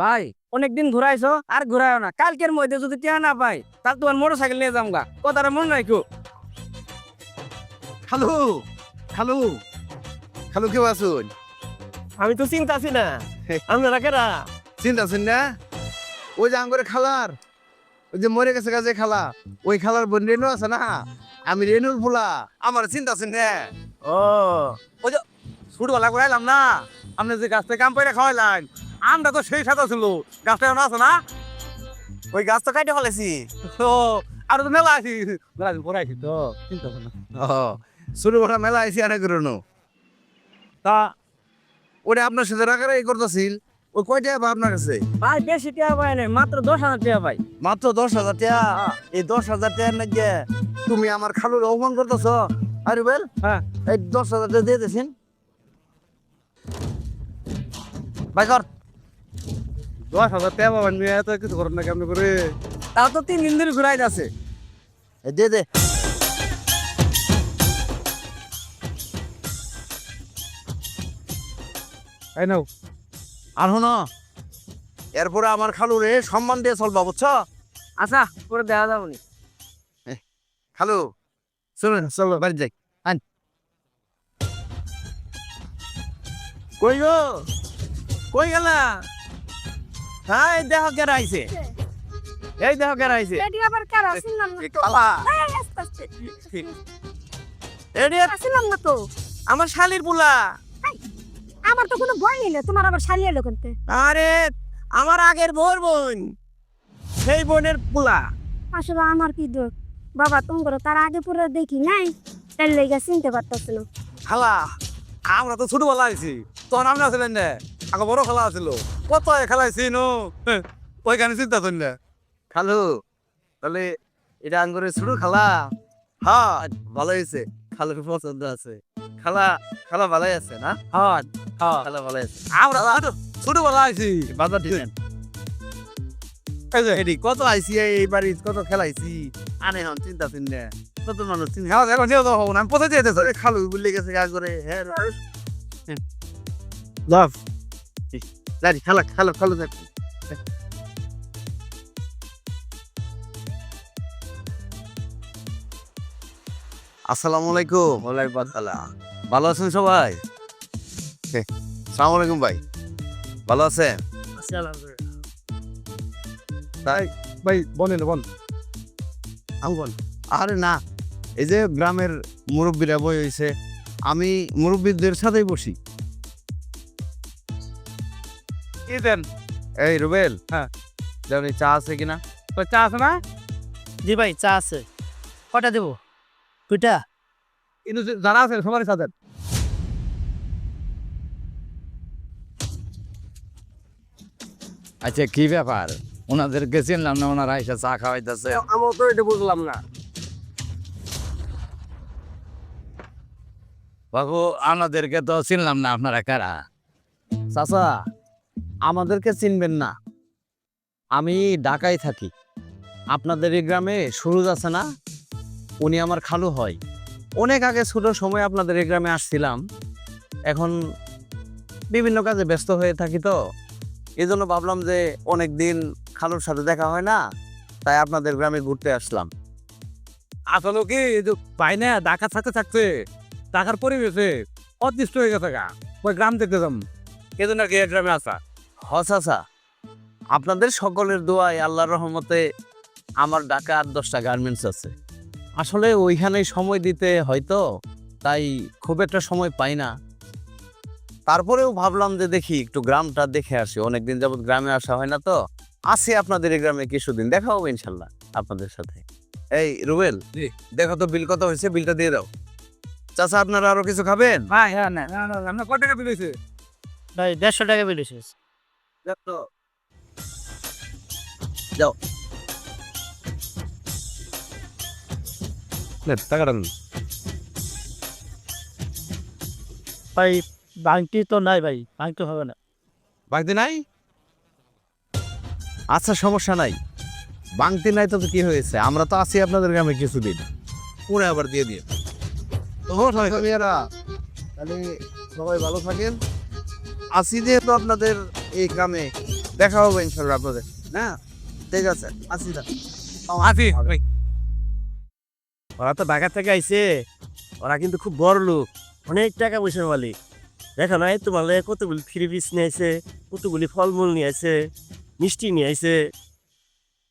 ভাই অনেকদিন ঘুরাইছো আর ঘুরাইও না। কালকের মধ্যে যদি টিয়া না পাই তাহলে তোমার মোটর সাইকেল নিয়ে যামগা। কথাটা মনে রাখো খালু খালু খালু কেউ আসুন আমি তো চিন্তা আছি না। আপনারা কেরা? চিন্তা আছেন না? ওই যে আঙ্গরে খালার ওই যে মরে গেছে কাজে খালা ওই খালার বোন রেনু আছে না? আমি রেনুর ফুলা আমার চিন্তা আছেন না? ও ওই যে ছোটবেলা করে না আপনি যে গাছ থেকে কাম করে খাওয়াইলেন আমরা তো সেই সাথে ছিল। গাছটা এখন আছে না? ওই গাছ তো কাটে ফেলেছি। তো আর তো মেলা আছি। মেলা পরে আছি তো চিন্তা করো না। শুরু করা মেলা আইসি আনে করুন তা ওটা আপনার সাথে রাখার এই করতেছিল। ওই কয়টা বা আপনার কাছে? ভাই বেশি টিয়া পাই না মাত্র দশ হাজার টিয়া পাই মাত্র দশ হাজার টাকা? এই দশ হাজার টাকার নাকি তুমি আমার খালুর অপমান করতেছ? আরে বেল হ্যাঁ। এই দশ হাজার টাকা দিয়ে দিয়েছেন। ভাই কর। দশ হাজার টিয়া পাবেন নিয়ে এত কিছু করেন না কেমন করে? তাও তো তিন দিন ধরে ঘুরাই যাচ্ছে এই দে দে। তাই নাও। আর শোনো এরপরে আমার খালুরে সম্মান দিয়ে চলবা বুঝছ? আচ্ছা পরে দেখা যাব নি। খালু চলুন চলো বাড়ি যাই আন। কই গো? কই গেলা? হ্যাঁ এই দেহ কেরা আইছে এই কেরা আইছে এডি আবার কারা? শুনলাম না তো খালা এই আস্তে আস্তে। এডি শুনলাম না তো। আমার শালির পুলা আমার তো কোনো ভয় নেই না তোমার আবার সারিয়ে এলো কিন্তু? আরে আমার আগের বোর বোন। সেই বোনের পুলা আসলে আমার কি দোষ? বাবা তোমার তার আগে পুরো দেখি নাই তার লেগে চিনতে পারতেছিল না। খালা আমরা তো ছোটবেলা আইছি তখন আমরা ছিলেন না আগে বড় খেলা ছিল কত খেলাইছি নো ওইখানে চিন্তা করি না। খালু তাহলে এটা আঙ্গুরের শুরু খালা। হ্যাঁ। ভালো হয়েছে। খালুর পছন্দ আছে। খালা খালা ভালোই আছে না? হ্যাঁ হ্যাঁ। খালা ভালো আছে। আমরা ছোট- ছোটবেলা আইছি। বাজার এই এডি কত আইসি এই বাড়ি কত খেলাইছি? আনে হন চিন্তা চিন্তা কত মানুষ চিন্তা হ্যাঁ এখন যেহেতু হব না। পথে যেতে খালু বলে গেছে গা হ্যাঁ লাভ দাঁড়ি খালা খালা খালু দেখ আসসালামু আলাইকুম। ওয়ালাইকুম আসসালাম। ভালো আছেন সবাই? হে, আসসালামু আলাইকুম ভাই। ভালো আছেন? তাই? ভাই বলেন বল আমি বল আরে না এই যে গ্রামের মুরব্বীরা বই হয়েছে আমি মুরব্বীদের সাথেই বসি। কি দেন এই রুবেল হ্যাঁ। যেমন চা আছে কিনা? তো চা আছে না? জি ভাই চা আছে। কটা দেবো? দুইটা? কিন্তু যারা আছে সবারই সাথে আচ্ছা কি ব্যাপার? ওনাদেরকে চিনলাম না ওনারা এসে চা খাওয়াইতেছে? আমার তো এটা বুঝলাম না। বাবু আমাদেরকে তো চিনলাম না আপনারা কারা? চাচা আমাদেরকে চিনবেন না। আমি ঢাকায় থাকি। আপনাদের এই গ্রামে সুরজ আছে না? উনি আমার খালু হয়। অনেক আগে ছোট সময় আপনাদের এই গ্রামে আসছিলাম। এখন বিভিন্ন কাজে ব্যস্ত হয়ে থাকি তো। এই জন্য ভাবলাম যে অনেক দিন খালুর সাথে দেখা হয় না, তাই আপনাদের গ্রামে ঘুরতে আসলাম। আসলে কি পাই না ঢাকা থাকতে থাকতে ঢাকার পরিবেশে অদৃষ্ট হয়ে গেছে গা। ওই গ্রাম দেখতে যাম। এই জন্য আর কি গ্রামে আসা। হসাসা আপনাদের সকলের দোয়ায় আল্লাহর রহমতে আমার ঢাকা আট দশটা গার্মেন্টস আছে। আসলে ওইখানে সময় দিতে হয়তো তাই খুব একটা সময় পাই না। তারপরেও ভাবলাম যে দেখি একটু গ্রামটা দেখে আসি। অনেকদিন যাবত গ্রামে আসা হয় না তো। আসি আপনাদের এই গ্রামে কিছুদিন দেখা হবে ইনশাল্লাহ আপনাদের সাথে। এই রুবেল। দেখো তো বিল কত হয়েছে বিলটা দিয়ে দাও। চাচা আপনারা আরও কিছু খাবেন? ভাই হ্যাঁ না না, না, কত টাকা বিল হয়েছে? ভাই দেড়শো টাকা বিল এসেছে টাকাটা ভাই বাংটি তো নাই ভাই বাংটি হবে না নাই আচ্ছা সমস্যা নাই। বাংতি নাই তো কি হয়েছে? আমরা তো আছি আপনাদের গ্রামে কিছুদিন। পুরে আবার দিয়ে দিয়ে। মেয়েরা তাহলে সবাই ভালো থাকেন। আসি যেহেতু আপনাদের এই গ্রামে দেখা হবে ইনশাল্লাহ আপনাদের। না? ঠিক আছে আসি আসি ওই। ওরা তো ঢাকা থেকে আইছে। ওরা কিন্তু খুব বড় লোক। অনেক টাকা পয়সার মালিক। দেখো না এই তোমার কতগুলি ফ্রি পিস নিয়ে আইছে কতগুলি ফলমূল নিয়ে আইছে মিষ্টি নিয়ে আইছে।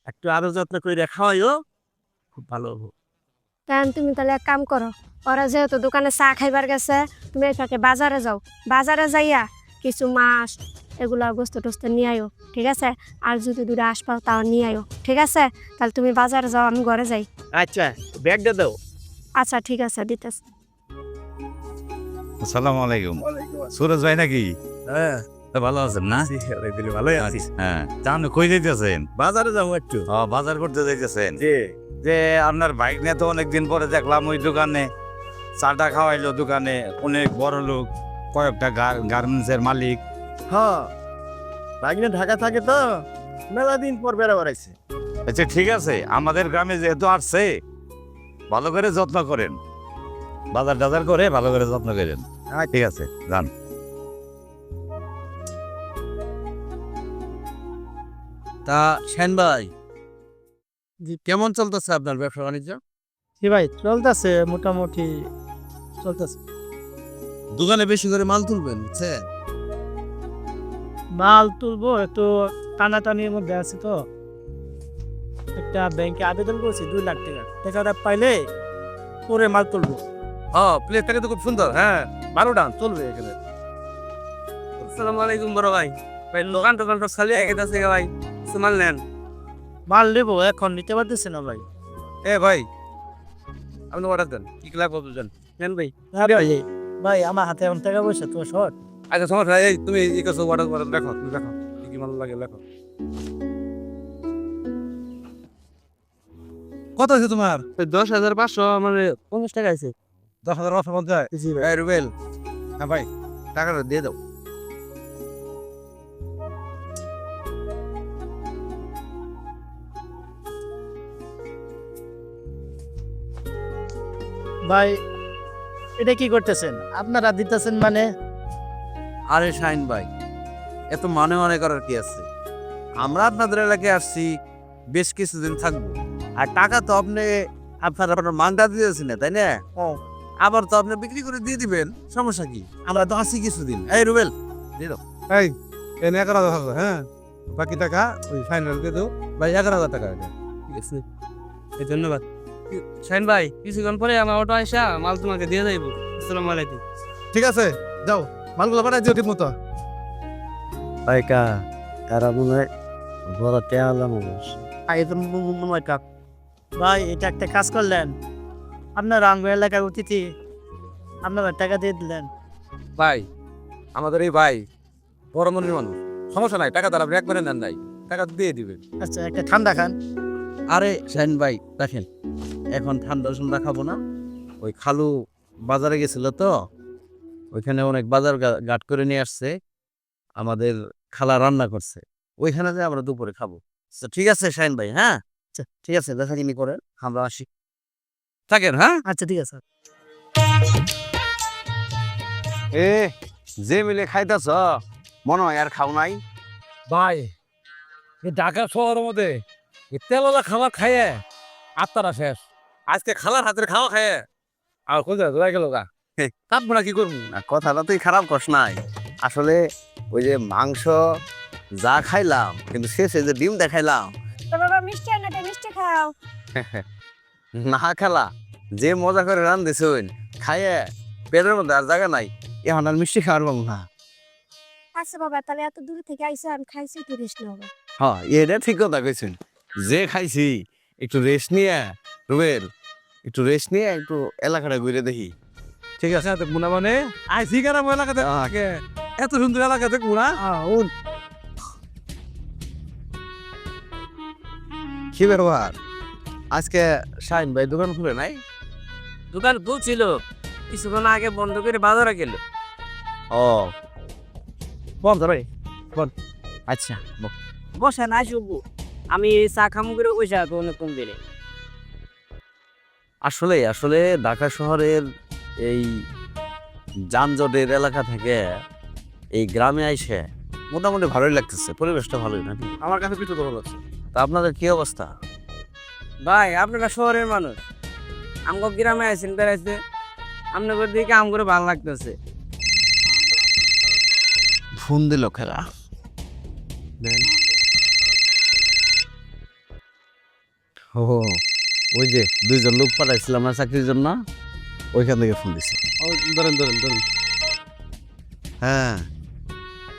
একটু আরও যত্ন করে খাওয়াইও খুব ভালো হব। কারণ তুমি তাহলে এক কাম করো ওরা যেহেতু দোকানে চা খাইবার গেছে তুমি এই ফাঁকে বাজারে যাও। বাজারে যাইয়া কিছু মাছ এগুলা বস্তু টস্তু নিয়ে আয়ো ঠিক আছে? আর যদি দূরে আসপাও তাও নিয়ে আয়ো ঠিক আছে? তাহলে তুমি বাজারে যাও আমি ঘরে যাই। আচ্ছা ব্যাগটা দাও। আচ্ছা ঠিক আছে দিতেছি। আসসালামু আলাইকুম। সুরজ ভাই নাকি? হ্যাঁ। ভালো আছেন না? ভালোই আছি। হ্যাঁ। জান কই যাইতেছেন? বাজারে যাব একটু। ও বাজার করতে যাইতেছেন? জি। যে আপনার বাইক নিয়ে তো অনেকদিন পরে দেখলাম ওই দোকানে চাটা খাওয়াইলো দোকানে অনেক বড় লোক কয়েকটা গার্মেন্টস এর মালিক। হ্যাঁ বাগিনা ঢাকা থাকে তো মেলা দিন পর বেড়া বেড়াইছে। আচ্ছা ঠিক আছে আমাদের গ্রামে যেহেতু আসছে ভালো করে যত্ন করেন। বাজার টাজার করে ভালো করে যত্ন করেন। ঠিক আছে যান। তা সেন ভাই জি। কেমন চলতেছে আপনার ব্যবসা বাণিজ্য? জি ভাই চলতেছে মোটামুটি চলতেছে। দোকানে বেশি করে মাল তুলবেন বুঝছেন? মাল তুলবো একটু টানাটানির মধ্যে আছে তো। একটা ব্যাংকে আবেদন করেছি দুই লাখ টাকা। টাকাটা পাইলে পরে মাল তুলবো। হ্যাঁ প্লেসটাকে তো খুব সুন্দর হ্যাঁ ভালো ডান চলবে এখানে। আসসালামু আলাইকুম বড় ভাই। ভাই দোকান টোকান তো খালি একে আছে ভাই। সুমাল নেন। মাল নেব এখন নিতে পারতেছে না ভাই। এ ভাই আপনি অর্ডার দেন। কি ক্লাব বলছেন? নেন ভাই। ভাই ভাই আমার হাতে এখন টাকা পয়সা তো শর্ট। আচ্ছা সমস্যা নাই, এই তুমি এই কিছু অর্ডার করে দেখো তুমি দেখো কি কি মাল লাগে দেখো। কত আছে তোমার? দশ হাজার পাঁচশো মানে পঞ্চাশ টাকা আছে দশ হাজার পাঁচশো পঞ্চাশ? জি ভাই। রুবেল হ্যাঁ ভাই টাকাটা দিয়ে দাও। ভাই এটা কি করতেছেন? আপনারা দিতেছেন মানে আরে শাইন ভাই এত মানে মনে করার কি আছে? আমরা আপনাদের এলাকায় আসছি বেশ কিছুদিন থাকব। আর টাকা তো আপনি আপনার আপনার মানটা দিয়েছেন না তাই না? আবার তো আপনি বিক্রি করে দিয়ে দিবেন সমস্যা কি? আমরা তো আছি কিছুদিন। এই রুবেল এই এনে এগারো হাজার টাকা হ্যাঁ? বাকি টাকা ওই ফাইনাল দিয়ে দেবো। ভাই এগারো হাজার টাকা ঠিক আছে। এই ধন্যবাদ। শাহিন ভাই কিছুক্ষণ পরে আমার অটো আসা মাল তোমাকে দিয়ে যাইবো। আসসালামু আলাইকুম। ঠিক আছে যাও। মালগুলো পাঠাই দিও ঠিক মতো। ভাইকা তারা মনে হয় বড় টেয়ালাম ভাই তো মনে হয় কাপ ভাই এটা একটা কাজ করলেন। আপনার আঙ্গ এলাকার অতিথি আপনারা টাকা দিয়ে দিলেন। ভাই আমাদের এই ভাই বড় মনের মানুষ। সমস্যা নাই টাকা তারা একবারে নেন নাই। টাকা দিয়ে দিবেন। আচ্ছা একটা ঠান্ডা খান। আরে শাইন ভাই দেখেন এখন ঠান্ডা ঠান্ডা খাব না। ওই খালু বাজারে গেছিল তো ওইখানে অনেক বাজার গা- ঘাট করে নিয়ে আসছে। আমাদের খালা রান্না করছে। ওইখানে যে আমরা দুপুরে খাব। আচ্ছা, ঠিক আছে শাইন ভাই হ্যাঁ? আচ্ছা ঠিক আছে দেখা কিনি করেন আমরা আসি। থাকেন হ্যাঁ? আচ্ছা ঠিক আছে। এ যে মিলে খাইতাছ মনে হয় আর খাও নাই। ভাই এই ঢাকা শহরের মধ্যে এই তেলওয়ালা খাবার খাইয়ে আত্মারা শেষ। আজকে খালার হাতের খাওয়া খাইয়ে আর কোথায় গেল গা? তারপর না কি করব? না কথাটা তুই খারাপ কস নাই। আসলে ওই যে মাংস যা খাইলাম কিন্তু শেষে যে ডিম দেখাইলাম। বাবা মিষ্টি আনো মিষ্টি খাও। না খেলা যে মজা করে রান দিছুন খাইয়ে পেটের মধ্যে আর জায়গা নাই এখন আর মিষ্টি খাওয়ার পাবো না। আচ্ছা বাবা তাহলে এত দূর থেকে আইসা আমি খাইছি একটু রেস্ট নেব হ্যাঁ এটা ঠিক কথা কইছেন। যে খাইছি একটু রেস্ট নিয়ে রুবেল একটু রেস্ট নিয়ে একটু এলাকাটা ঘুরে দেখি। ঠিক আছে তো মানে আইসি কেন এলাকাতে আগে এত সুন্দর এলাকা দেখব না কি ব্যাপার? আজকে শাইন ভাই দোকান খুলে নাই? দোকান খুলছিল কিছুক্ষণ আগে বন্ধ করে বাজারে গেল। ও। বন্ধ বল। আচ্ছা বসেন আসব আমি চা খামু করে বসে আছি অনেকক্ষণ বেড়ে। আসলে আসলে ঢাকা শহরের এই যানজটের এলাকা থেকে এই গ্রামে আইসে মোটামুটি ভালোই লাগতেছে পরিবেশটা ভালোই নাকি? আমার কাছে পিছু ভালো লাগছে তা আপনাদের কি অবস্থা? ভাই আপনারা শহরের মানুষ। আমগো গ্রামে আছেন বেড়াইতে আপনাদের দিকে আম করে ভালো লাগতেছে। ফোন দিল খেলা। ও ওই যে দুইজন লোক পাঠাইছিলাম না চাকরির জন্য। ওইখান থেকে ফোন ও ধরেন ধরেন ধরেন। হ্যাঁ।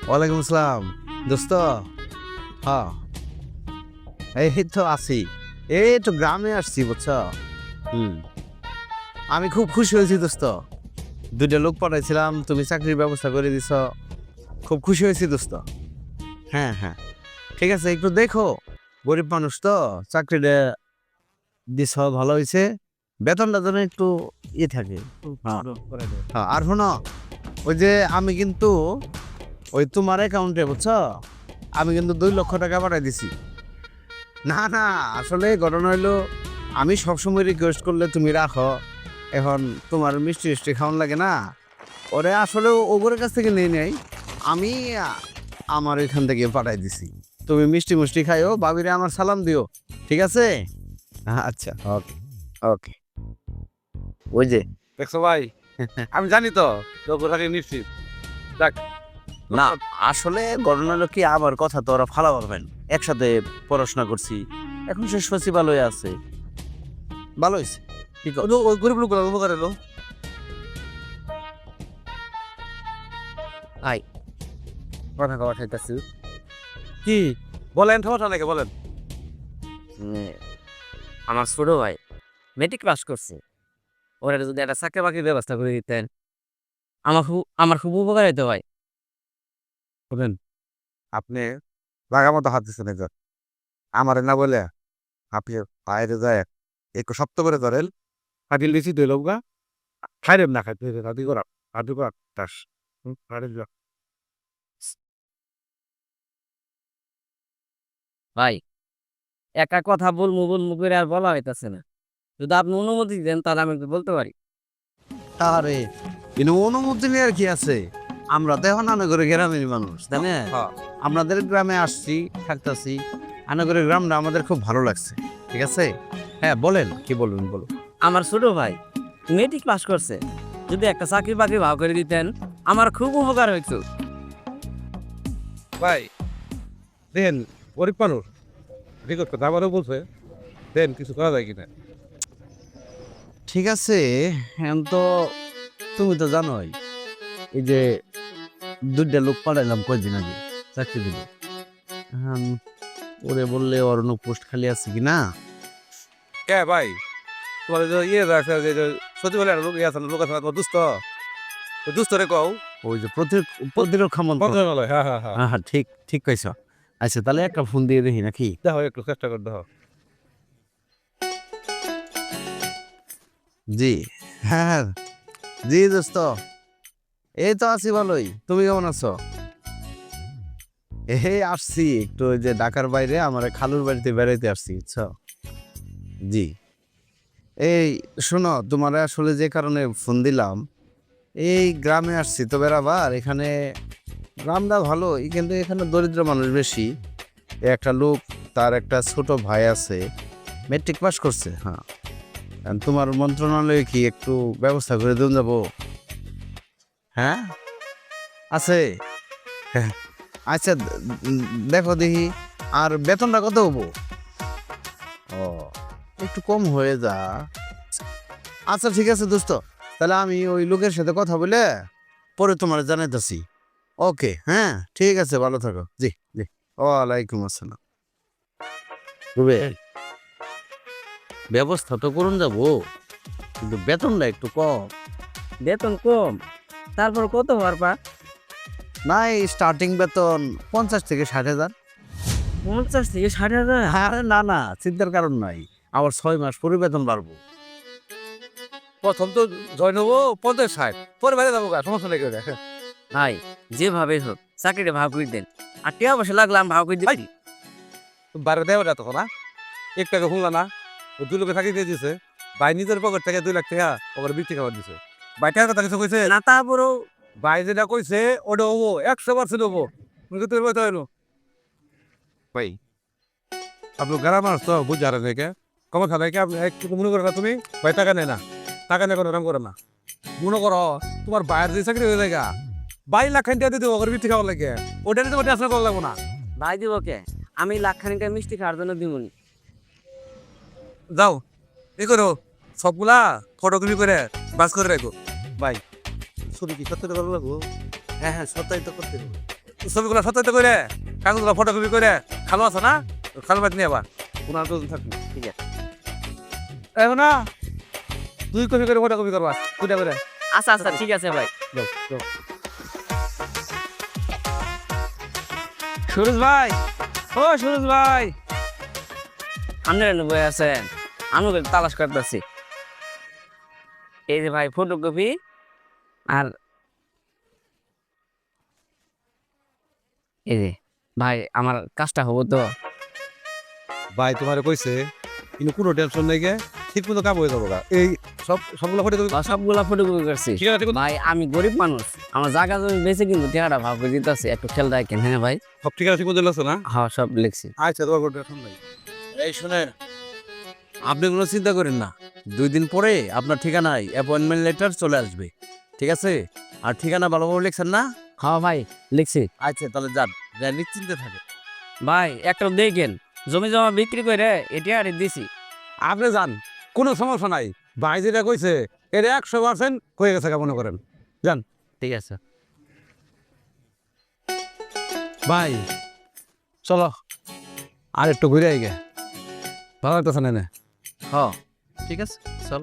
ওয়ালাইকুম আসসালাম। দোস্ত। হ্যাঁ। এই তো আছি। এই তো গ্রামে আসছি বুঝছ? হুম। আমি খুব খুশি হয়েছি দোস্ত। দুইটা লোক পাঠাইছিলাম তুমি চাকরির ব্যবস্থা করে দিছ। খুব খুশি হয়েছি দোস্ত। হ্যাঁ হ্যাঁ। ঠিক আছে একটু দেখো। গরিব মানুষ তো চাকরিটা দিছ ভালো হয়েছে। বেতনটা যেন একটু ইয়ে থাকে। হ্যাঁ। হ্যাঁ, আর শোনো ওই যে আমি কিন্তু ওই তোমার অ্যাকাউন্টে বুঝছ? আমি কিন্তু দুই লক্ষ টাকা পাঠাই দিছি। না না আসলে ঘটনা হইল আমি সবসময় রিকোয়েস্ট করলে তুমি রাখো। এখন তোমার মিষ্টি মিষ্টি খাওয়ান লাগে না। ওরে আসলে ওগুলোর কাছ থেকে নেই নেই। আমি আমার এখান থেকে পাঠাই দিছি। তুমি মিষ্টি মিষ্টি খাইও বাবিরে আমার সালাম দিও। ঠিক আছে? আচ্ছা। ওকে ওকে। ওই যে। দেখছ ভাই? আমি জানি তো কথা নিশ্চিত। না আসলে ঘটনা হলো কি আমার কথা তো ওরা ভালো পারবেন একসাথে পড়াশোনা করছি। এখন সে সচিবালয়ে আছে। ভালো হয়েছে? কি কর? ওই গরিব লোকগুলো উপকার এলো কথা কওয়া খাইতেছি। কি? বলেন সমস্যা নাকি বলেন। আমার ছোট ভাই মেট্রিক পাস করছে। ওরা যদি একটা চাকরি বাকরির ব্যবস্থা করে দিতেন। আমার খুব আমার খুব উপকার হতো ভাই। শুনেন আপনি লাগা মতো হাত দিচ্ছেন একজন আমার না বলে আপনি বাইরে যায় একটু শক্ত করে ধরেন হাতি লিচি দুই লোক গা খাইরেন না খাইতে হাতি করা হাতি করা তাস ভাই একা কথা বলব বলব করে আর বলা হইতাছে না। যদি আপনি অনুমতি দেন তাহলে আমি একটু বলতে পারি। আরে কিন্তু অনুমতি নিয়ে আর কি আছে? আমরা তো এখন আনাগরে গ্রামের মানুষ তাই না? হ্যাঁ। আমাদের গ্রামে আসছি থাকতেছি। আনাগরে গ্রামটা আমাদের খুব ভালো লাগছে ঠিক আছে? হ্যাঁ বলেন কি বলবেন বলুন। আমার ছোট ভাই মেট্রিক পাস করছে। যদি একটা চাকরি বাকরি ভাগ করে দিতেন আমার খুব উপকার হইতো। ভাই দেন গরিব মানুষ রেকর্ড কথা আমারও বলছে দেন কিছু করা যায় কিনা? ঠিক আছে এখন তো তুমি তো জানোই এই যে দুইটা লোক পাঠাইলাম কয়দিন আগে চাকরি দিল ওরে বললে ওর অন্য পোস্ট খালি আছে কি না? কে ভাই? তোমার যে ইয়ে আছে যে সচিবালয়ের লোক ইয়ে আছে লোক আছে তোমার দুস্থ ওই দুস্থ রে কও। ওই যে প্রতি- প্রতিরক্ষা মন্ত্রণালয় হ্যাঁ হ্যাঁ হ্যাঁ। ঠিক ঠিক কইছ। আচ্ছা তাহলে একটা ফোন দিয়ে দেখি নাকি? দেখো একটু চেষ্টা করে দেখো। জি। হ্যাঁ জি দোস্ত। এই তো আছি ভালোই। তুমি কেমন আছো? এই আসছি একটু ওই যে ঢাকার বাইরে, আমার খালুর বাড়িতে বেড়াইতে আসছি, বুঝছ? জি। এই শোনো, তোমার আসলে যে কারণে ফোন দিলাম, এই গ্রামে আসছি তো বেড়াবার এখানে গ্রামটা ভালোই, কিন্তু এখানে দরিদ্র মানুষ বেশি। একটা লোক, তার একটা ছোট ভাই আছে মেট্রিক পাস করছে হ্যাঁ। তোমার মন্ত্রণালয়ে কি একটু ব্যবস্থা করে দিন যাব? হ্যাঁ? আছে। আচ্ছা দেখো দেখি, আর বেতনটা কত হব? ও, একটু কম হয়ে যা। আচ্ছা ঠিক আছে দোস্ত, তাহলে আমি ওই লোকের সাথে কথা বলে পরে তোমার জানাইতেছি। ওকে হ্যাঁ ঠিক আছে, ভালো থাকো। জি জি, ওয়ালাইকুম আসসালাম। রুবেল ব্যবস্থা তো করুন যাব কিন্তু বেতনটা একটু কম। বেতন কম? তারপর কত পারবা না এই স্টার্টিং বেতন পঞ্চাশ থেকে ষাট হাজার। পঞ্চাশ থেকে ষাট হাজার? আরে না না চিন্তার কারণ নাই। আবার ছয় মাস পরে বেতন বাড়বো। প্রথম তো জয়েন হব পঞ্চাশ ষাট পরে বাইরে যাব গা, সমস্যা নেই করে। ভাই যেভাবে হোক চাকরিটা ভাগ করে দেন। আর টিয়া বসে লাগলাম ভাগ করে দিই বাইরে দেওয়া যা তখন না? এক টাকা শুনলা না? দুই লোকে থাকি দিয়ে দিছে। ভাই নিজের পকেট থেকে দুই লাখ টাকা ওখানে বিক্রি খাবার দিছে। ভাই টাকার কথা কিছু কইছে? না তারপরেও ভাই যেটা কইছে ওটা হব একশো পার্সেন্ট হব। বইতে হইল। ভাই। আপনি গ্রাম তো বুঝ যারা থেকে খাবে কি আপনি মনে করো না তুমি। ভাই টাকা নেই না। টাকা নেই কোনো রকম করে না। মনে করো তোমার বাইরের যে চাকরি হয়ে যায় বাইশ লাখ খান দিয়ে দিতে ওকে বিক্রি খাওয়া লাগে। ওটা নিতে ওটা আসলে করা লাগবো না। ভাই দিব কে? আমি লাখখানিকা মিষ্টি খাওয়ার জন্য দিবনি যাও। এ করো সবগুলা ফটোকপি করে বাস করে রাখো। ভাই ছবি কি সত্যি ভালো লাগবো হ্যাঁ হ্যাঁ সত্যাই তো করতে হবে। ছবিগুলো সত্যায়িত করে কাগজগুলো ফটোকপি করে খালো আছে না? খালো বাদ নিয়ে আবার। ওনার তো থাকবে ঠিক আছে। এখন না দুই কপি করে ফটোকপি করবা দুইটা করে। আচ্ছা আচ্ছা ঠিক আছে ভাই। সুরজ ভাই ও সুরজ ভাই। আপনারা বই আছেন আমি ওকে তালাশ করতেছি। এই যে ভাই ফটোকপি আর এই যে ভাই আমার কাজটা হব তো। ভাই তোমার কইছে কিন্তু কোনো টেনশন নেই গে ঠিক মতো কাম হয়ে যাব এই সব সবগুলো ফটো সবগুলা করছি। আছে ঠিক আছে। ভাই আমি গরিব মানুষ আমার জায়গা জমি বেশি কিন্তু টাকাটা ভাগ করে দিতেছি একটু রাখেন হ্যাঁ ভাই? সব ঠিক আছে ঠিক মতো লাগছে না? হ্যাঁ সব লিখছি। আচ্ছা তোমার কোনো টেনশন নাই। এই শুনেন আপনি কোনো চিন্তা করেন না। দুই দিন পরে আপনার ঠিকানায় অ্যাপয়েন্টমেন্ট লেটার চলে আসবে। ঠিক আছে? আর ঠিকানা ভালোভাবে লিখছেন না? হ্যাঁ ভাই লিখছি। আচ্ছা তাহলে যান। যাই নিশ্চিন্তে থাকে ভাই একটা দেখেন জমি জমা বিক্রি করে এটা আর দিছি। আপনি যান। কোনো সমস্যা নাই। ভাই যেটা কইছে এটা একশো পার্সেন্ট হয়ে গেছে মনে করেন। যান। ঠিক আছে। ভাই চলো। আর একটু ঘুরে আই গে। ভালো লাগতেছে না হ্যাঁ ঠিক আছে চল।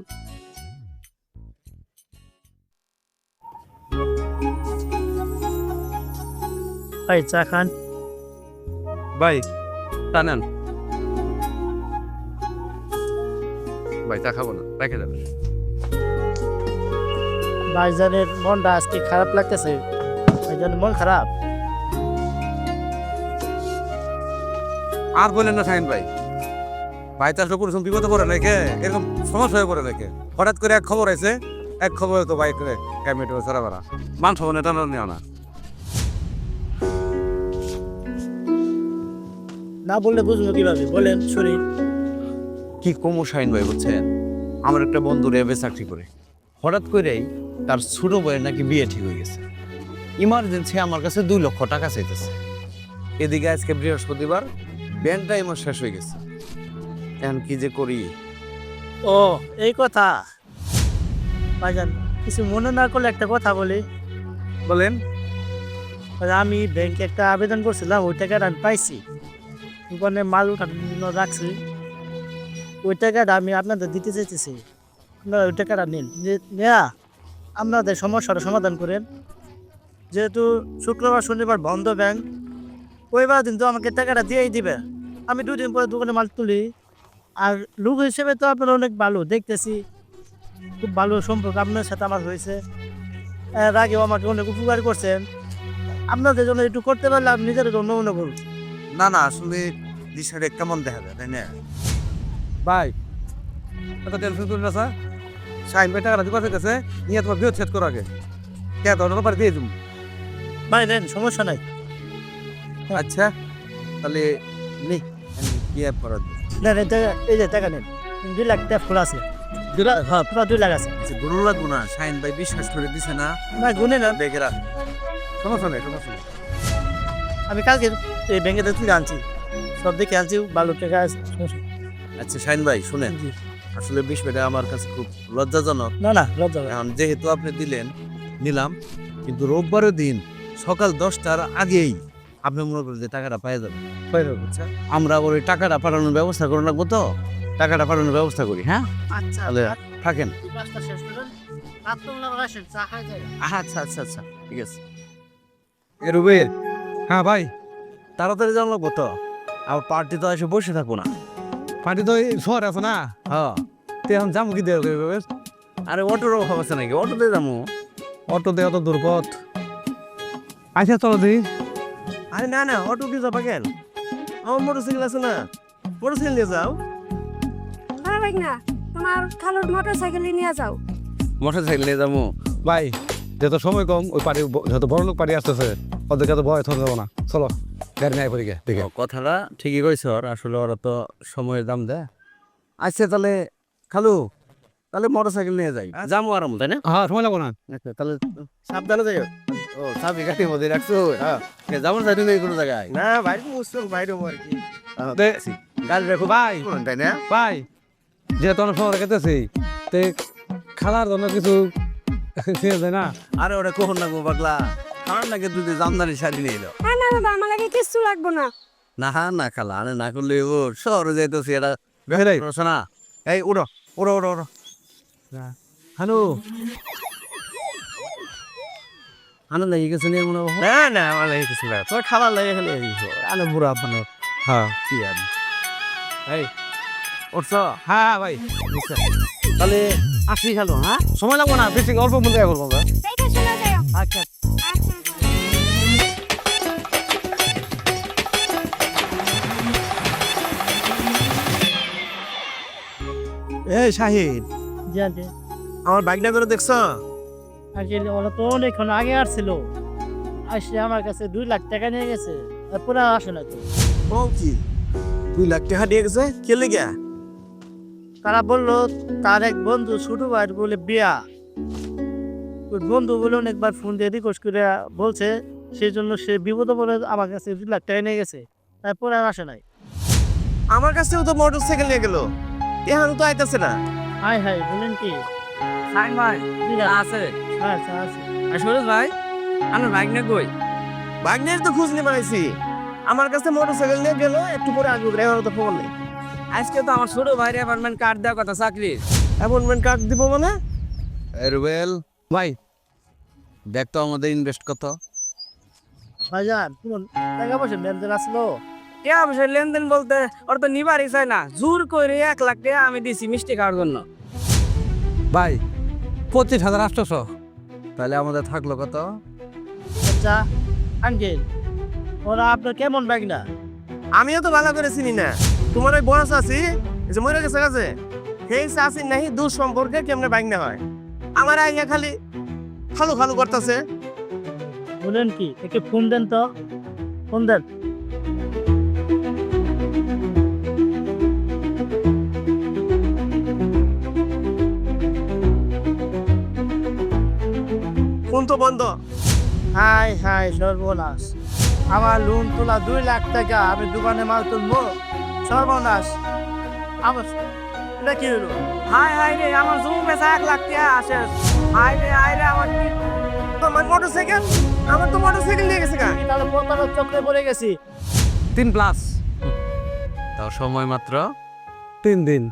ভাই চা খান। ভাই টানেন ভাই তা খাব না রেখে দেবেন ভাইজানের মনটা আজকে খারাপ লাগতেছে। ভাইজানের মন খারাপ? আর বললেন না সাইন ভাই। ভাই কোনো বিপদে পড়ে নাকি? এরকম সমস্যা হয়ে পড়ে নাকি? হঠাৎ করে এক খবর আছে এক খবর তো বাইক ক্যামেটো মান সব নেতা নেওয়া না না বললে বুঝব কীভাবে? বলেন কি কমো শাইন ভাই বুঝছেন? আমার একটা বন্ধু রেবে চাকরি করে। হঠাৎ করেই তার ছোট বইয়ের নাকি বিয়ে ঠিক হয়ে গেছে। ইমার্জেন্সি আমার কাছে দুই লক্ষ টাকা চাইতেছে। এদিকে আজকে বৃহস্পতিবার ব্যাংকটা আমার শেষ হয়ে গেছে। এখন কি যে করি? ও এই কথা। ভাইজান কিছু মনে না করলে একটা কথা বলি। বলেন। আমি ব্যাংকে একটা আবেদন করছিলাম ওই টাকাটা আমি পাইছি। ওখানে মাল উঠানোর জন্য রাখছি। ওই টাকাটা আমি আপনাদের দিতে চাইতেছি। আপনারা ওই টাকাটা নিন। নেয়া আপনাদের সমস্যাটা সমাধান করেন। যেহেতু শুক্রবার শনিবার বন্ধ ব্যাংক ওইবার দিন তো আমাকে টাকাটা দিয়েই দিবে। আমি দুদিন পরে দোকানে মাল তুলি। আর লোক হিসেবে তো আপনার অনেক ভালো দেখতেছি। খুব ভালো সম্পর্ক আপনার সাথে আমার হয়েছে। এর আগেও আমাকে অনেক উপকার করছেন। আপনাদের জন্য একটু করতে পারলে আমি নিজের জন্য মনে করুন। না না আসলে বিষয়টা কেমন দেখা যায় তাই না? ভাই এত টেনশন করি না স্যার? সাইন ভাই টাকা দিবার গেছে নিয়ে তোমার বিয়ে সেট করো আগে। কে অন্য পারে দিয়ে দিম। ভাই নেন সমস্যা নাই। আচ্ছা তাহলে নে কি আর করার? নেন এই যে টাকা নেন। দুই লাখ টাকা আছে। দুই লাখ? হ্যাঁ পুরো দুই লাখ আছে। গরু লাগবো না। সাইন ভাই বিশ্বাস করে দিছে না। না গুনে নেন দেখে রাখ। সমস্যা নেই সমস্যা নেই। আমি কালকে এই ব্যাংকে তুলে আনছি। সব দেখে আনছি ভালো টাকা। আচ্ছা শাইন ভাই শুনেন। আসলে বিষয়টা আমার কাছে খুব লজ্জাজনক। না না লজ্জা এখন যেহেতু আপনি দিলেন নিলাম। কিন্তু রোববারের দিন সকাল দশটার আগেই আপনি মনে করেন যে টাকাটা পাই যাবেন পাই যাব, আমরা ওই টাকাটা পাঠানোর ব্যবস্থা করে রাখব তো? টাকাটা পাঠানোর ব্যবস্থা করি হ্যাঁ? আচ্ছা তাহলে থাকেন। আচ্ছা আচ্ছা আচ্ছা ঠিক আছে। এ রুবের হ্যাঁ ভাই। তাড়াতাড়ি জানলো তো? আর পার্টি তো এসে বসে থাকব না। পার্টি তো শহর আছে না? হ্যাঁ। তে এখন যাব কি দেওয়া আরে অটোর অভাব আছে নাকি? অটোতে যাব অটো দেওয়া তো দুর্পথ। আচ্ছা চলো দিই আরে না না অটো দিয়ে যাবা কেন আমার মোটরসাইকেল আছে না। মোটরসাইকেল নিয়ে যাও। হ্যাঁ ভাই না তোমার খালুর মোটর সাইকেল নিয়ে যাও। মোটর সাইকেল নিয়ে যাব। ভাই যত সময় কম ওই পার্টি যত বড় লোক পার্টি আসতেছে ওদেরকে তো ভয় থর দেবো না। চলো গাড়ি নেয় পরীকে দেখে কথাটা ঠিকই কইছ আসলে ওরা তো সময়ের দাম দেয়। আচ্ছা তাহলে খালু তাহলে মোটর সাইকেল নিয়ে যাই। যাব আরাম তাই না? হ্যাঁ সময় লাগবো না। আচ্ছা তাহলে সাবধানে যাই ও চাবি গাড়ির মধ্যে রাখছো? হ্যাঁ। যাব না যাই কোনো জায়গায়? না বাইরে মুসল বাইরে আর কি। গাড়ি রাখো। ভাই তাই না? ভাই যেহেতু অনেক সময় রেখেতেছি তে খেলার জন্য কিছু ছিঁড়ে যায় না? আরে ওটা কখন লাগবো পাগলা? আমার নাকি দুধে জামদানি শাড়ি নিয়ে এলো। হ্যাঁ না দাদা আমার লাগে কিছু লাগবো না। না না খালা আরে না করলে ও শহরে যাইতেছি এটা বেহরাই। রচনা এই উড়ো উড়ো উড়ো উড়ো। হ্যালো আনন্দ লেগে গেছে নিয়ে মনে না না আমার লাগে কিছু না। তোর খাবার লাগে এখানে আরে বুড়া আপনার হ্যাঁ কি আর। এই উঠছ? হ্যাঁ ভাই। তাহলে আসি খালো হ্যাঁ? সময় লাগবো না বেশি অল্প মধ্যে করব আচ্ছা আচ্ছা। এ শাহিদ আমার বাইকটা করে দেখছ? আসলে ওরা তো অনেকক্ষণ আগে আসছিল। আসলে আমার কাছে দুই লাখ টাকা নিয়ে গেছে। আর পুরো আসে না তো। ও কি? দুই লাখ টাকা দিয়ে গেছে? কে লেগে? তারা বলল তার এক বন্ধু ছোট ভাইয়ের বলে বিয়া। ওই বন্ধু বলে অনেকবার ফোন দিয়ে রিকোয়েস্ট করে বলছে সেই জন্য সে বিপদ বলে আমার কাছে দুই লাখ টাকা নিয়ে গেছে। তারপরে আর আসে নাই। আমার কাছেও তো মোটর সাইকেল নিয়ে গেল। এখন তো আইতাছে না। হাই হাই বলেন কি? সাইন ভাই আছে। আচ্ছা আর সুরজ ভাই আমার বাইক না কই? বাইক নিয়ে তো খোঁজ নিয়ে বেড়াইছি আমার কাছে মোটর সাইকেল নিয়ে গেল একটু পরে আসব এখন তো খবর নেই। আজকে তো আমার ছোট ভাইয়ের অ্যাপার্টমেন্ট কার্ড দেওয়ার কথা চাকরির অ্যাপয়েন্টমেন্ট কার্ড দিব মানে? রুবেল। ভাই দেখ তো আমাদের ইনভেস্ট কত। ভাইজান শুনুন টাকা পয়সা লেনদেন আসলো। টাকা পয়সার লেনদেন বলতে ওর তো নিবারই চায় না। জোর করে এক লাখ টাকা আমি দিছি মিষ্টি খাওয়ার জন্য। ভাই পঁচিশ হাজার আটশোশো। তাহলে আমাদের থাকল কত? আচ্ছা আঙ্কেল ওরা আপনার কেমন ব্যাগ না আমিও তো ভালো করে চিনি না। তোমার ওই বয়স আছি যে মরে গেছে গেছে সেই চাষি নাহি দূর সম্পর্কে কেমনে বাইক না হয়? আমার আইয়া খালি খালু খালু করতেছে। বলেন কি একটু ফোন দেন তো। ফোন দেন। ফোন তো বন্ধ। হাই হাই সর্বনাশ। আমার লোন তোলা দুই লাখ টাকা আমি দোকানে মাল তুলবো? সর্বনাশ। আমার এটা কি হলো? হাই হাই রে আমার জমি বেচা এক লাখ টাকা আসে হাই রে হাই রে আমার কি তোমার মোটর সাইকেল আমার তো মোটর সাইকেল নিয়ে গেছে গা। আমি তাহলে প্রতারক চক্রে পড়ে গেছি। তিন প্লাস তাও সময় মাত্র? তিন দিন।